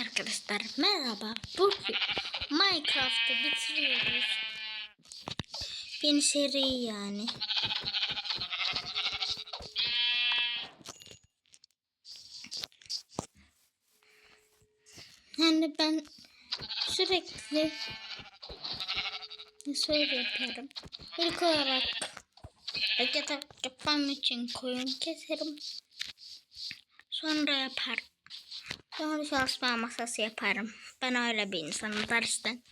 arkadaşlar merhaba. Bugün Minecraft'ı bitiriyoruz. Yeni seri yani. Yani ben sürekli şöyle yaparım. İlk olarak yatak yapmam için koyun keserim. Sonra yaparım. Sonra çalışma masası yaparım. Ben öyle bir insanım dersten.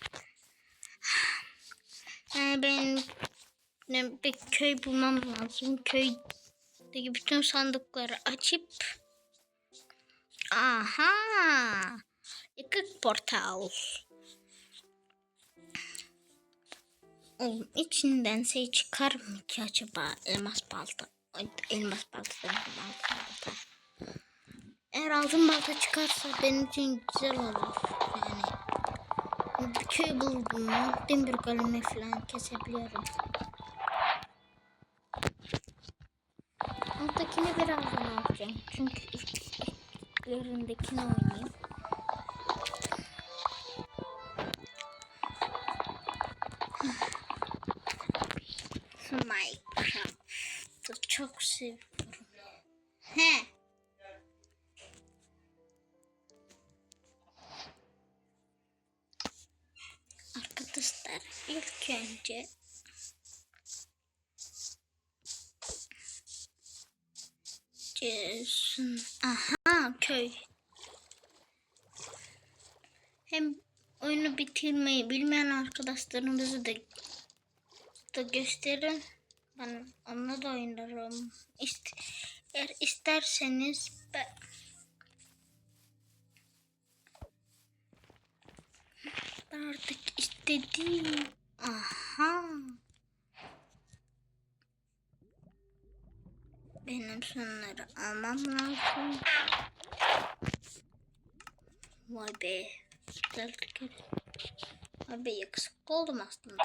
Yani ben ne- bir köy bulmam lazım. Köydeki bütün sandıkları açıp Aha! Yıkık portal. Oğlum içinden şey çıkar mı ki acaba elmas balta? Elmas balta demedim, altın balta. Altın balta çıkarsa benim için güzel olur. Yani bir köy buldum bir golemi falan kesebiliyorum. Alttakini birazdan alacağım. Çünkü ilk ilklerindekini oynayayım. Minecraft'ı çok seviyorum. He. Önce Jason. Aha köy. Hem oyunu bitirmeyi bilmeyen arkadaşlarımızı da, da gösterin. Ben onunla da oynarım. İst, eğer isterseniz ben artık istediğim aha benim şunları almam lazım. Vay be. Vay be yakışıklı oldum aslında.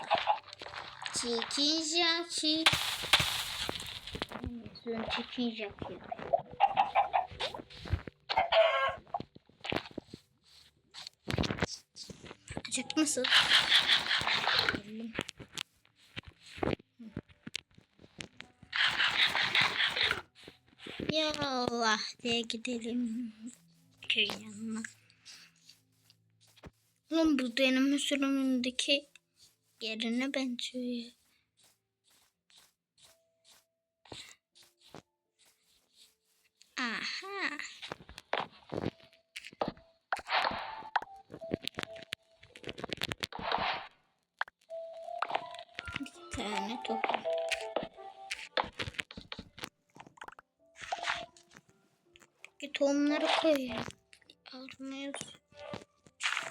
Çekin Jackie. Sen çekin Jackie. Acık Allah diye gidelim köy yanına. Oğlum bu deneme sürümündeki yerine benziyor. Aha. Bir tane tohum. Peki tohumları koyuyor. Almıyoruz.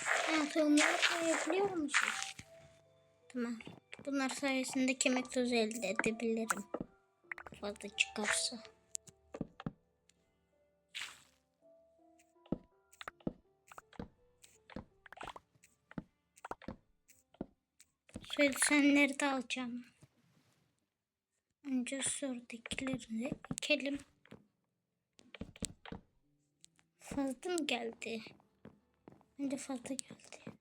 Ha, tohumları koyabiliyormuşuz. Tamam. Bunlar sayesinde kemik tozu elde edebilirim. Fazla çıkarsa. Söylesen de alacağım. Önce sordakileri ekelim. Fazla mı geldi? Bence fazla geldi.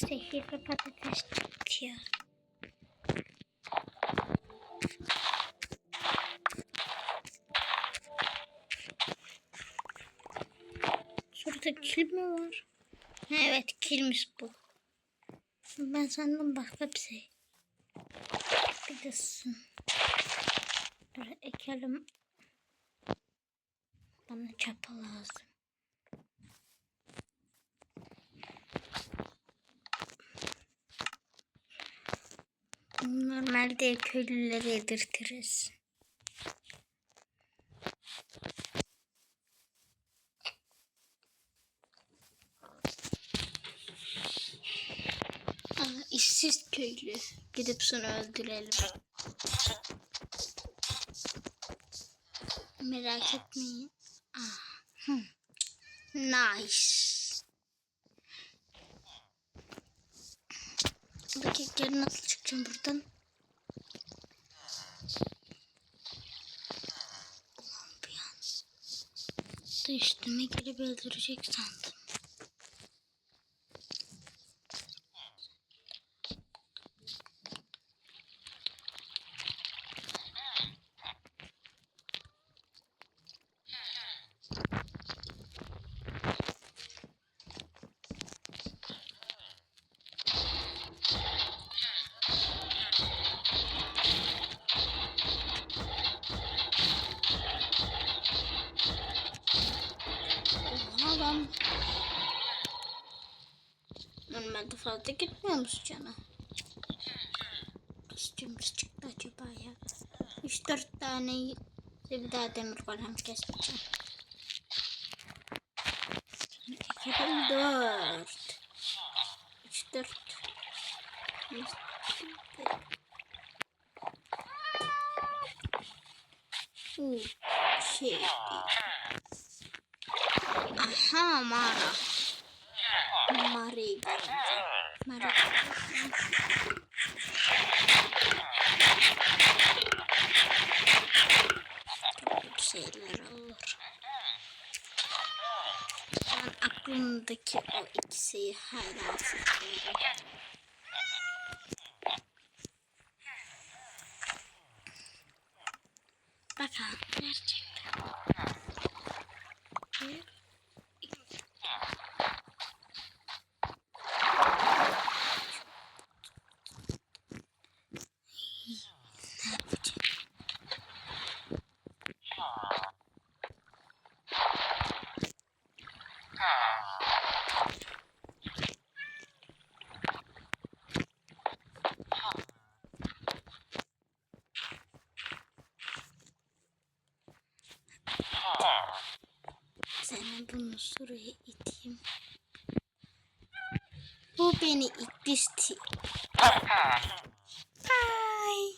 Zehirli patates bitiyor. Şurada kil mi var? Ha, evet kilmiş bu. Ben sandım başka bir şey. Bir de su. Ekelim. Bana çapa lazım. Normalde köylüleri yedirtiriz. işsiz köylü. Gidip şunu öldürelim. Merak etmeyin. Ah, hı. Nice. Buradaki geri nasıl çıkacağım buradan? Üstüme gelip öldürecek sandım. Normalde fazla gitmiyormuş cana. Kaçıncımız çıktı acaba ya? 3-4 tane bir daha demir golem keseceğim. Tekerim 4 3 4 Uh, şey. Aha mağara. Mağarayı gördüm. Mağara. Çok şeyler olur. Ben aklımdaki o ikisi hala tutuyorum. Bakalım gerçekten. Bir, iki. Ne yapacağım? Sana bunu şuraya iteyim. Bu beni itmişti. Ay.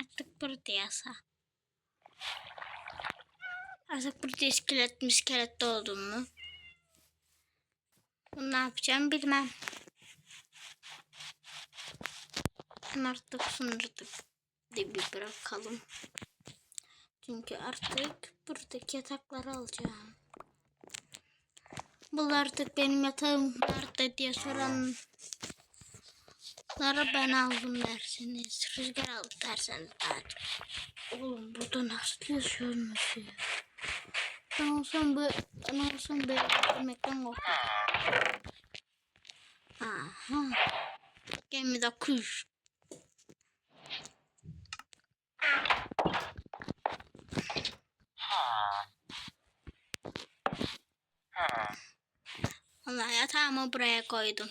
Artık burada yasa. Artık burada iskelet miskelet oldum mu? Bunu ne yapacağım bilmem. Artık sınırdık de bir bırakalım. Çünkü artık buradaki yatakları alacağım. Bu artık benim yatağım nerede diye soranlara ben aldım dersiniz. Rüzgar aldı derseniz ben. Oğlum burada nasıl yaşıyorsunuz ya? Ben olsam bu ben olsam böyle görmekten korkarım. Aha. Gemide kuş. Allah yatağımı buraya koydum.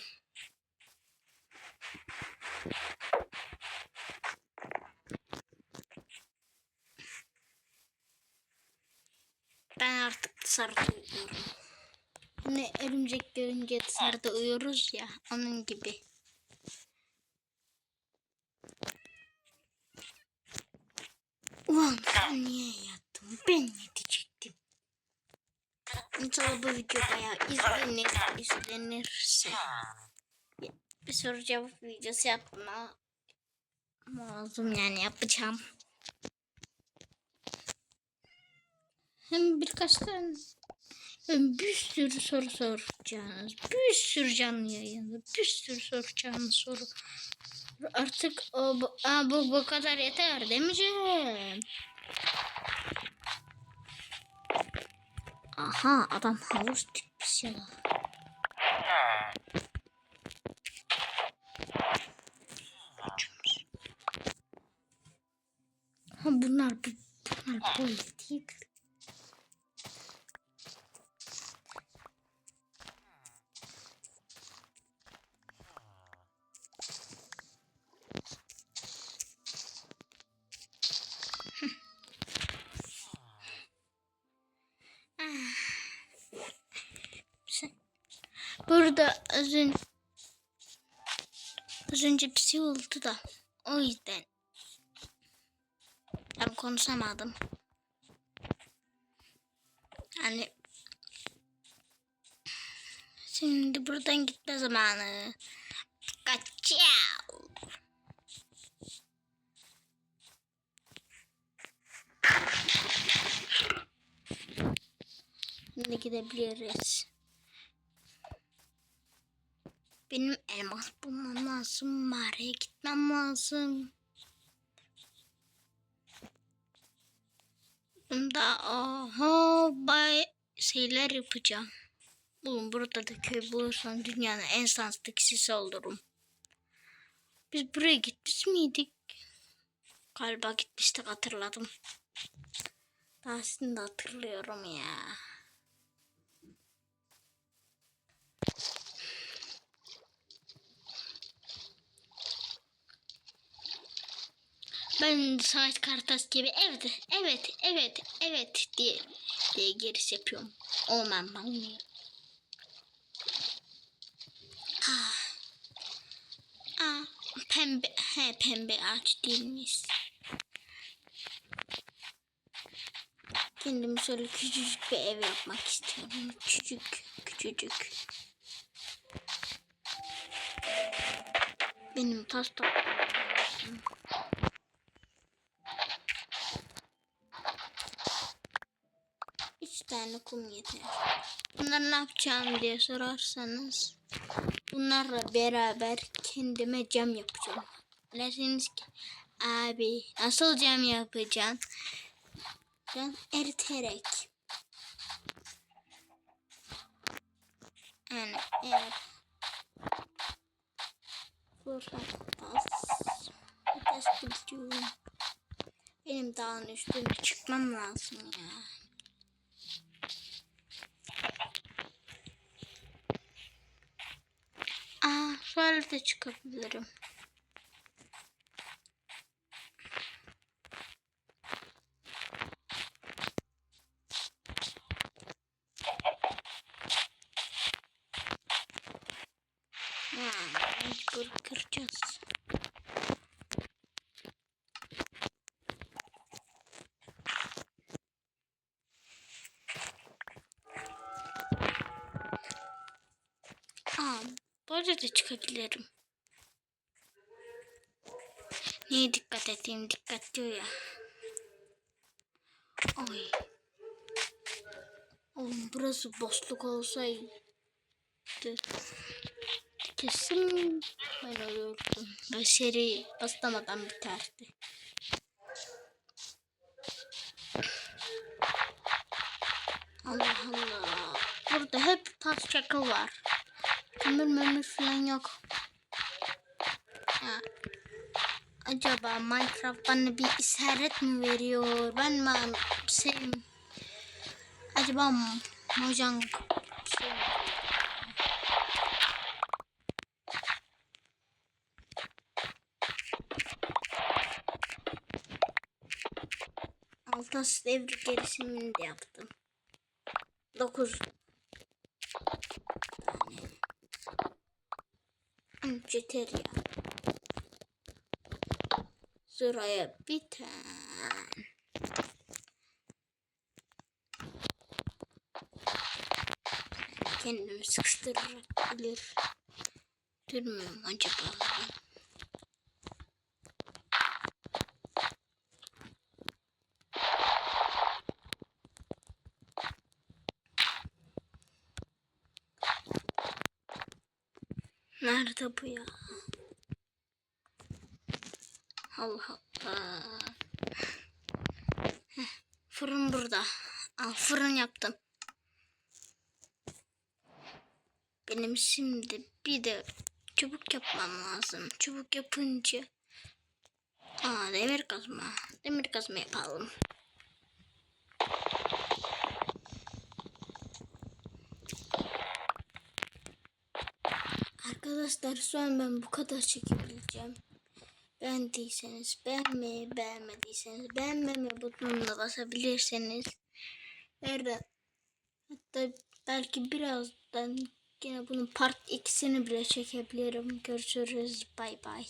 Ben artık dışarıda uyuyorum. Ne örümcek görünce dışarıda uyuyoruz ya onun gibi. Ulan sen niye yattın? Ben ne diyecektim? İnşallah bu video bayağı izlenir, izlenirse. Bir soru cevap videosu yapma lazım yani yapacağım. Hem birkaç tane hem bir sürü soru soracağınız, bir sürü canlı yayında, bir sürü soracağınız soru. Artık o, bu, aa, bu, bu kadar yeter demeyeceğim. Aha adam havuz dikmiş ya. Ha bunlar bu bunlar böyle Burada az önce Az önce bir şey oldu da. O yüzden. Ben konuşamadım. Yani Şimdi buradan gitme zamanı. Kaçav. Şimdi gidebiliriz. Benim elmas bulmam lazım. Mağaraya gitmem lazım. Bunda aha bay şeyler yapacağım. Oğlum burada da köy bulursam dünyanın en şanslı kişisi olurum. Biz buraya gitmiş miydik? Galiba gitmiştik hatırladım. Daha şimdi hatırlıyorum ya. Ben Samet Kartas gibi evet, evet, evet, evet diye, diye giriş yapıyorum. Olmam olmuyor. Ah. Ah, pembe, he pembe ağaç değilmiş. Kendime şöyle küçücük bir ev yapmak istiyorum. Küçücük, küçücük. Benim tas tane kum yeter. Bunları ne yapacağım diye sorarsanız bunlarla beraber kendime cam yapacağım. Dersiniz ki abi nasıl cam yapacaksın? Ben eriterek. Yani eğer fırsat az biliyorum. Benim dağın üstüne çıkmam lazım ya. Aa, şöyle de çıkabilirim. Aa, böyle de çıkabilirim. Niye dikkat edeyim dikkat diyor ya. Ay. Oğlum burası boşluk olsaydı. Kesin ben ölürdüm. Ve seri bastlamadan biterdi. Allah Allah. Burada hep taş çakıl var. Kömür mömür falan yok. Ya. Acaba Minecraft bana bir işaret mi veriyor? Ben mi şey Acaba Mojang şey? Altas devri gerisimini de yaptım. 9 tane. Yeter ya. Sıraya bir. Kendimi sıkıştırarak bilir. Durmuyorum acaba. Nerede bu ya? Allah Allah. Fırın burada. Al fırın yaptım. Benim şimdi bir de çubuk yapmam lazım. Çubuk yapınca Aa demir kazma. Demir kazma yapalım. Arkadaşlar şu an ben bu kadar çekebileceğim. Beğendiyseniz beğenmeyi, beğenmediyseniz beğenmeme butonuna basabilirseniz. Nerede? Hatta belki birazdan Yine bunun part 2'sini bile çekebilirim. Görüşürüz. Bay bay.